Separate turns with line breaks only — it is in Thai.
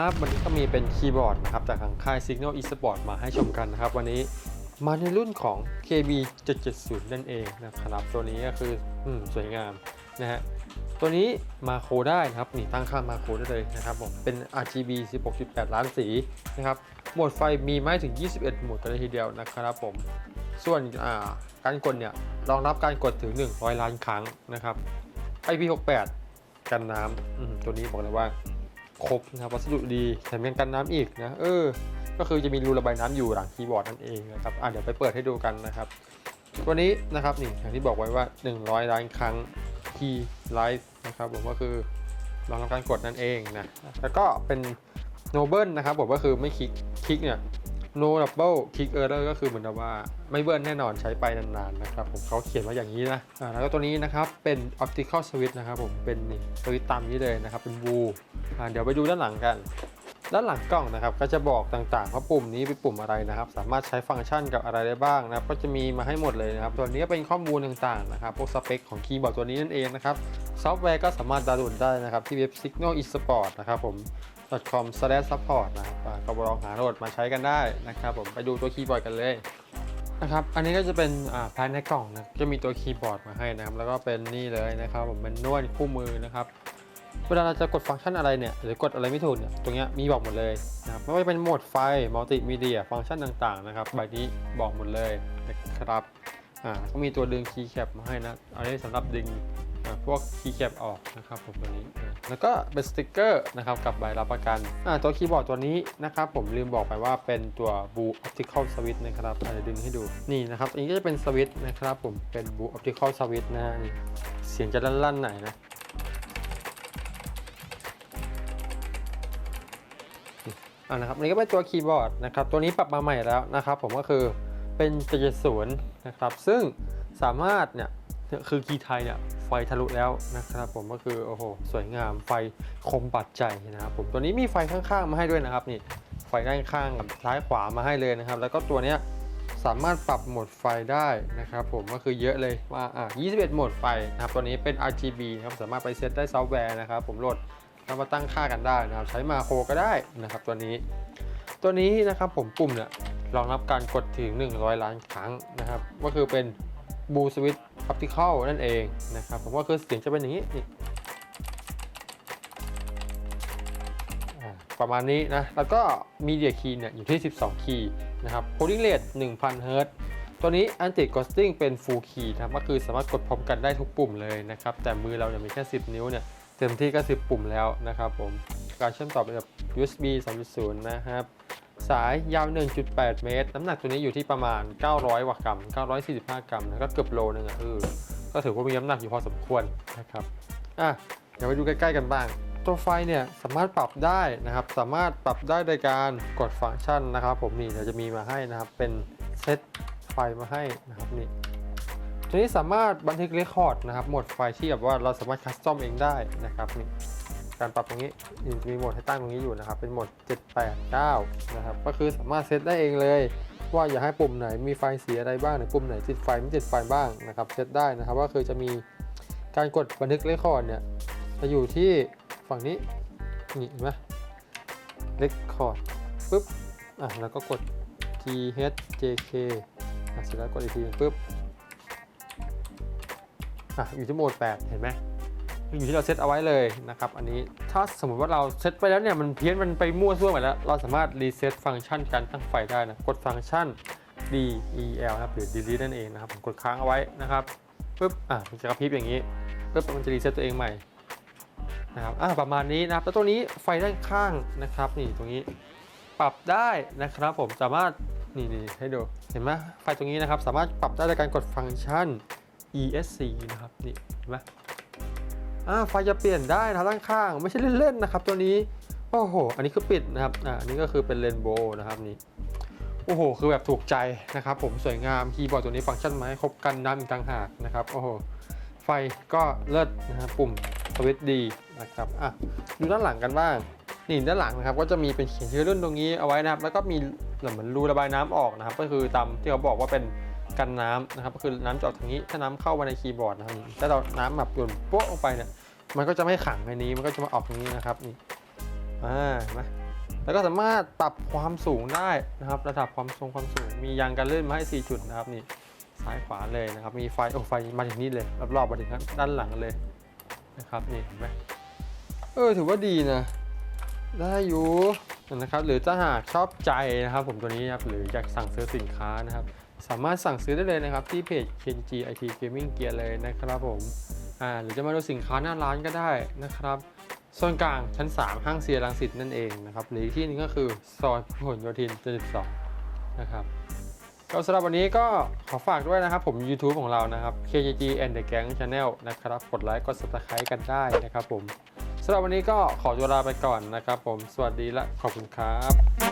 ับ วันนี้ก็มีเป็นคีย์บอร์ดนะครับจากทางค่าย Signal Esport มาให้ชมกันนะครับ วันนี้มาในรุ่นของ KB 770 นั่นเองนะครับตัวนี้ก็คืออสวยงามนะฮะตัวนี้มาโคได้นะครับนี่ตั้งค่ามาโคได้เลยนะครับผมเป็น RGB 16.8 ล้านสีนะครับโหมดไฟมีไม่ถึง 21 โหมดกันเลยทีเดียวนะครับผมส่วนการกดเนี่ยรองรับการกดถึง 100 ล้านครั้งนะครับ IP68 กันน้ำตัวนี้บอกเลยว่า ครบนะครับวัสดุดีแถมยังกันน้ำอีกนะเออ ก็คือจะมีรูระบายน้ำอยู่หลังคีย์บอร์ดนั่นเองนะครับอะเดี๋ยวไปเปิดให้ดูกันนะครับตัวนี้นะครับนี่อย่างที่บอกไว้ว่า 100 ล้านครั้งคีย์ไลฟ์นะครับผมก็คือลองทำการกดนั่นเองนะแล้วก็เป็นโนเบิลนะครับผมก็คือไม่คลิกคลิกเนี่ย no double click error ก็คือเหมือนกับว่าไม่เบิ้ลแน่นอนใช้ไปนานๆนะครับผมเขาเขียนว่าอย่างนี้นะอ่าแล้วก็ตัวนี้นะครับเป็น optical switch นะครับผมเป็นนี่สวิตช์ตามนี้เลยนะครับเป็น blue อ่าเดี๋ยวไปดูด้านหลังกันด้านหลังกล้องนะครับก็จะบอกต่างๆว่าปุ่มนี้เป็นปุ่มอะไรนะครับ สามารถใช้ฟังก์ชันกับอะไรได้บ้างนะครับก็จะมีมาให้หมดเลยนะครับตัวนี้เป็นข้อมูลต่างๆนะครับพวกสเปคของคีย์บอร์ดตัวนี้นั่นเองนะครับซอฟต์แวร์ก็สามารถดาวน์โหลดได้นะครับที่เว็บ Signal Esport นะครับผม .com/support นะครับก็ลองหาโหลดมาใช้กันได้นะครับผมไปดูตัวคีย์บอร์ดกันเลยนะครับอันนี้ก็จะเป็นอ่าภายในกล่องนะจะมีตัวคีย์บอร์ดมาให้นะครับแล้วก็เป็นนี่เลยนะครับผมเป็นนวดคู่มือนะครับเวลาเราจะกดฟังก์ชันอะไรเนี่ยหรือกดอะไรไม่ถูกเนี่ยตรงนี้มีบอกหมดเลยนะครับไม่ว่าจะเป็นโหมดไฟมัลติมีเดียฟังก์ชันต่างๆนะครับใบนี้บอกหมดเลยนะครับอ่าก็มีตัวดึงคีย์แคปมาให้นะอันนี้สำหรับดึง พวกคีย์แคปออกนะครับผมตัวนี้ แล้วก็เป็นสติกเกอร์นะครับกับใบรับประกันตัวคีย์บอร์ดตัวนี้นะครับผมลืมบอกไปว่าเป็นตัว Blue Optical Switch นะครับเดี๋ยวดึงให้ดูนี่นะครับอันนี้ก็จะเป็นสวิตช์นะครับผมเป็น Blue Optical Switch นะนี่เสียงจะลั่นๆหน่อยนะอ่านะครับนนี้ก็เป็นตัวคีย์บอร์ดนะครับตัวนี้ปรับมาใหม่แล้วนะครับผมก็คือเป็น770นะครับซึ่งสามารถเนี่ย คือคีย์ไทยเนี่ยไฟทะลุแล้วนะครับผมก็คือโอ้โหสวยงามไฟคมปัดใจนะครับผมตัวนี้มีไฟข้างๆมาให้ด้วยนะครับนี่ไฟด้านข้างกับซ้ายขวามาให้เลยนะครับ แล้วก็ตัวเนี้ยสามารถปรับโหมดไฟได้นะครับผมก็คือเยอะเลยว่าอ่า21โหมดไฟนะครับตัวนี้เป็น RGB นะครับสามารถไปเซตได้ซอฟต์แวร์นะครับผมโหลดเรามาตั้งค่ากันได้นะครับ ใช้มาโครก็ได้นะครับตัวนี้ ตัวนี้นะครับผมปุ่มเนี่ยรองรับการกดถึง 100 ล้านครั้งนะครับก็คือเป็นบูสวิต ออปติคอลนั่นเองนะครับผมว่าคือเสียงจะเป็นอย่างนี้นี่ประมาณนี้นะ แล้วก็มีเดียคีย์เนี่ยอยู่ที่ 12 คีย์นะครับโ o ลิ n งเรท1000 เฮิรตซ์ตัวนี้ anti ghosting เป็น full key นะครับก็คือสามารถกดพร้อมกันได้ทุกปุ่มเลยนะครับ แต่มือเราเนี่ยมีแค่ 10 นิ้วเนี่ยเต็มที่ก็ 10 ปุ่มแล้วนะครับผม การเชื่อมต่อเป็นแบบ USB 3.0นะครับ สายยาว 1.8 เมตร น้ำหนักตัวนี้อยู่ที่ประมาณ 900ว่ากรัม 945 กรัมนะก็เกือบโลนึงอะเออก็ถือว่ามีน้ำหนักอยู่พอสมควรนะครับอะเดี๋ยวไปดูใกล้ๆกันบ้าง ตัวไฟเนี่ยสามารถปรับได้นะครับ สามารถปรับได้โดยการกดฟังก์ชันนะครับ ผมนี่เดี๋ยวจะมีมาให้นะครับ เป็นเซตไฟมาให้นะครับนี่ตัวนี้สามารถบันทึกเรคคอร์ดนะครับโหมดไฟที่แบบว่าเราสามารถคัสตอมเองได้นะครับนี่ การปรับตรงนี้มีโหมดให้ตั้งตรงนี้อยู่นะครับ เป็นโหมด 789 นะครับ ก็คือสามารถเซตได้เองเลย ว่าอยากให้ปุ่มไหนมีไฟสีอะไรบ้างหรือปุ่มไหนติดไฟไม่ติดไฟบ้างนะครับ เซตได้นะครับ ก็คือจะมีการกดบันทึกเรคคอร์ดเนี่ยจะอยู่ที่ฝั่งนี้นี่เห็นไหมเรคคอร์ดปุ๊บอะแล้วก็กด T H J K อะเสร็จแล้วกดอีกทีหนึ่งปุ๊บอะอยู่ที่โหมด 8 เห็นไหม อยู่ที่เราเซตเอาไว้เลยนะครับ อันนี้ถ้าสมมติว่าเราเซตไปแล้วเนี่ยมันเพี้ยนมันไปมั่วซั่วหมดแล้ว เราสามารถรีเซ็ตฟังก์ชันการตั้งไฟได้นะ กดฟังก์ชัน del นะครับหรือ delete นั่นเองนะครับผมกดค้างเอาไว้นะครับปุ๊บอะมันจะกระพริบอย่างนี้ปุ๊บมันจะรีเซ็ตตัวเองใหม่นะครับอะประมาณนี้นะครับแล้วตัวนี้ไฟด้านข้างนะครับ นี่ตรงนี้ปรับได้นะครับผมสามารถนี่นี่ให้ดูเห็นไหมไฟตรงนี้นะครับ สามารถปรับได้โดยการกดฟังก์ชัน ESC นะครับนี่เห็นไหม อ่าไฟจะเปลี่ยนได้นะด้านข้าง ไม่ใช่เล่นๆนะครับ ตัวนี้โอ้โห อันนี้คือปิดนะครับอ่าอันนี้ก็คือเป็นเรนโบว์นะครับนี่โอ้โห คือแบบถูกใจนะครับ ผมสวยงามคีย์บอร์ดตัวนี้ฟังก์ชันมาให้ครบกันน้ำอีกต่างหากนะครับโอ้โหไฟก็เลิศนะครับปุ่มสวิตดีนะครับอะดูด้านหลังกันบ้างนี่ด้านหลังนะครับก็จะมีเป็นเขียนชื่อรุ่นตรงนี้เอาไว้นะครับ แล้วก็มีเหมือนรูระบายน้ำออกนะครับ ก็คือตามที่เขาบอกว่าเป็น กันน้ำนะครับก็คือน้ำจะออกทางนี้ถ้าน้ำเข้ามาในคีย์บอร์ดนะครับถ้าเราน้ำแบบหย่นโป๊ะลงไปเนี่ยมันก็จะไม่ขังในนี้มันก็จะมาออกตรงนี้นะครับนี่อ่าเห็นไหมแล้วก็สามารถปรับความสูงได้นะครับ ระดับความสูงความสูง มียางกันลื่นมาให้ 4 จุดนะครับนี่ซ้ายขวาเลยนะครับ มีไฟโอ้ไฟมาถึงนี่เลยรอบๆมาถึงด้านหลังเลยนะครับนี่เห็นไหมเออถือว่าดีนะ ได้อยู่ นะครับหรือถ้าหากชอบใจนะครับผมตัวนี้นะครับหรืออยากสั่งซื้อสินค้านะครับ สามารถสั่งซื้อได้เลยนะครับ ที่เพจ Kenji IT Gaming Gear เลยนะครับผมอ่าหรือจะมาดูสินค้าหน้าร้านก็ได้นะครับส่วนกลางชั้น 3 ห้างเซียรังสิตนั่นเองนะครับหรือที่นึงก็คือซอยพหลโยธิน 72 นะครับก็สำหรับวันนี้ก็ขอฝากด้วยนะครับผม YouTube ของเรานะครับ KJG and the Gang Channel นะครับกดไลค์กด Subscribe กันได้นะครับผม สำหรับวันนี้ก็ขอตัวลาไปก่อนนะครับผม สวัสดีและขอบคุณครับ